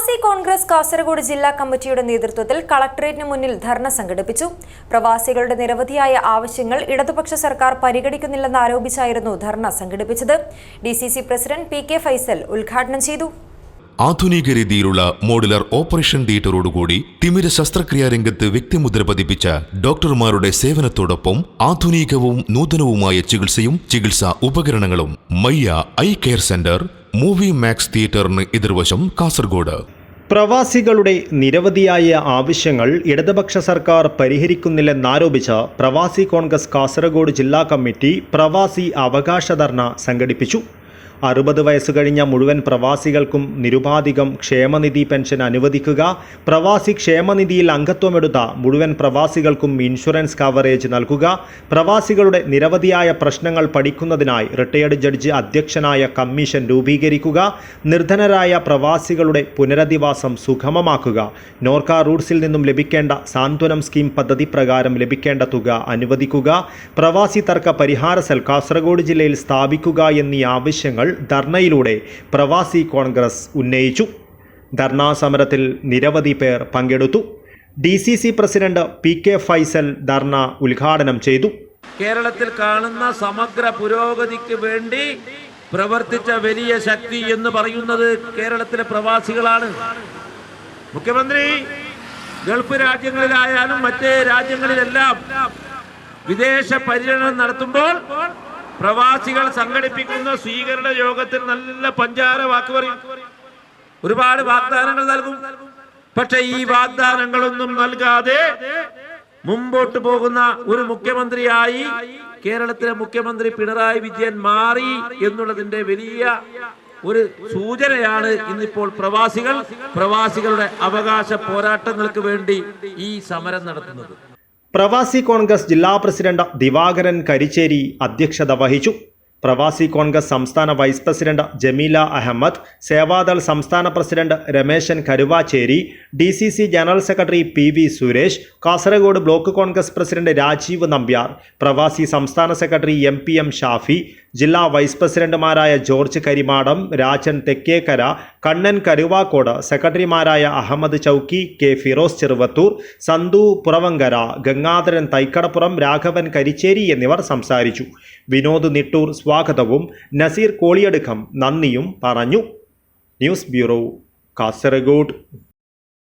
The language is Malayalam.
പ്രവാസി കോൺഗ്രസ് കാസർഗോഡ് ജില്ലാ കമ്മിറ്റിയുടെ നേതൃത്വത്തിൽ കളക്ടറേറ്റിന് മുന്നിൽ ധർണ സംഘടിപ്പിച്ചു. പ്രവാസികളുടെ നിരവധിയായ ആവശ്യങ്ങൾ ഇടതുപക്ഷ സർക്കാർ പരിഗണിക്കുന്നില്ലെന്ന് ആരോപിച്ചായിരുന്നു ധർണ സംഘടിപ്പിച്ചത്. D president P K Faisal ഉദ്ഘാടനം ചെയ്തു. ആധുനിക രീതിയിലുള്ള മോഡുലർ ഓപ്പറേഷൻ തിയേറ്ററോടുകൂടി തിമിര ശസ്ത്രക്രിയാ രംഗത്ത് വ്യക്തിമുദ്ര പതിപ്പിച്ച ഡോക്ടർമാരുടെ സേവനത്തോടൊപ്പം ആധുനികവും നൂതനവുമായ ചികിത്സയും ചികിത്സാ ഉപകരണങ്ങളും മയ്യ eye care centre movie max തിയേറ്ററിന് എതിർവശം കാസർഗോഡ്. പ്രവാസികളുടെ നിരവധിയായ ആവശ്യങ്ങൾ ഇടതുപക്ഷ സർക്കാർ പരിഹരിക്കുന്നില്ലെന്നാരോപിച്ച് പ്രവാസി കോൺഗ്രസ് കാസർഗോഡ് ജില്ലാ കമ്മിറ്റി പ്രവാസി അവകാശ ധർണ സംഘടിപ്പിച്ചു. അറുപത് വയസ്സ് കഴിഞ്ഞ മുഴുവൻ പ്രവാസികൾക്കും നിരുപാധികം ക്ഷേമനിധി പെൻഷൻ അനുവദിക്കുക. പ്രവാസി ക്ഷേമനിധിയിൽ അംഗത്വമെടുത്ത മുഴുവൻ പ്രവാസികൾക്കും ഇൻഷുറൻസ് കവറേജ് നൽകുക. പ്രവാസികളുടെ നിരവധിയായ പ്രശ്നങ്ങൾ പഠിക്കുന്നതിനായി റിട്ടയർഡ് ജഡ്ജ് അധ്യക്ഷനായ കമ്മീഷൻ രൂപീകരിക്കുക. നിർധനരായ പ്രവാസികളുടെ പുനരധിവാസം സുഗമമാക്കുക. നോർക്ക റൂട്ട്സിൽ നിന്നും ലഭിക്കേണ്ട സാന്ത്വനം സ്കീം പദ്ധതി പ്രകാരം ലഭിക്കേണ്ട തുക അനുവദിക്കുക. പ്രവാസി തർക്ക പരിഹാര സെൽ കാസർഗോഡ് ജില്ലയിൽ സ്ഥാപിക്കുക എന്നീ ആവശ്യങ്ങൾ ധർണയിലൂടെ പ്രവാസി കോൺഗ്രസ് ഉന്നയിച്ചു. ധർണാ സമരത്തിൽ നിരവധി പേർ പങ്കെടുത്തു. D C C president P K Faisal ധർണ ഉദ്ഘാടനം ചെയ്തു. കേരളത്തിൽ കാണുന്ന സമഗ്ര പുരോഗതിക്ക് വേണ്ടി പ്രവർത്തിച്ച വലിയ ശക്തി എന്ന് പറയുന്നത് കേരളത്തിലെ പ്രവാസികളാണ്. മുഖ്യമന്ത്രി ഗൾഫ് രാജ്യങ്ങളിലായാലും മറ്റ് രാജ്യങ്ങളിലെല്ലാം വിദേശ പര്യടനം നടത്തുമ്പോൾ പ്രവാസികൾ സംഘടിപ്പിക്കുന്ന സ്വീകരണ യോഗത്തിൽ നല്ല പഞ്ചാര വാക്ക് പറയും. ഒരുപാട് വാഗ്ദാനങ്ങൾ നൽകും. പക്ഷെ ഈ വാഗ്ദാനങ്ങളൊന്നും നൽകാതെ മുമ്പോട്ട് പോകുന്ന ഒരു മുഖ്യമന്ത്രിയായി കേരളത്തിലെ മുഖ്യമന്ത്രി പിണറായി വിജയൻ മാറി എന്നുള്ളതിന്റെ വലിയ ഒരു സൂചനയാണ് ഇന്നിപ്പോൾ പ്രവാസികൾ പ്രവാസികളുടെ അവകാശ പോരാട്ടങ്ങൾക്ക് വേണ്ടി ഈ സമരം നടത്തുന്നത്. പ്രവാസി കോൺഗ്രസ് ജില്ലാ പ്രസിഡന്റ് ദിവാകരൻ കരിച്ചേരി അധ്യക്ഷത വഹിച്ചു. പ്രവാസി കോൺഗ്രസ് സംസ്ഥാന വൈസ് പ്രസിഡന്റ് ജമീല അഹമ്മദ് സേവാദൾ സംസ്ഥാന president Rameshan Karuvacheri D C C general secretary P V Suresh Kasargod block Congress president Rajeev Nambiar പ്രവാസി സംസ്ഥാന secretary M P M Shafi ജില്ലാ വൈസ് പ്രസിഡന്റുമാരായ ജോർജ് കരിമാടം രാജൻ തെക്കേക്കര കണ്ണൻ കരുവാക്കോട് സെക്രട്ടറിമാരായ അഹമ്മദ് ചൌക്കി കെ ഫിറോസ് ചെറുവത്തൂർ സന്തു പുറവങ്കര ഗംഗാധരൻ തൈക്കടപ്പുറം രാഘവൻ കരിച്ചേരി എന്നിവർ സംസാരിച്ചു. വിനോദ് നിട്ടൂർ സ്വാഗതവും. നസീർ കോളിയടുക്കം നന്ദിയും പറഞ്ഞു. News bureau Kasaragod.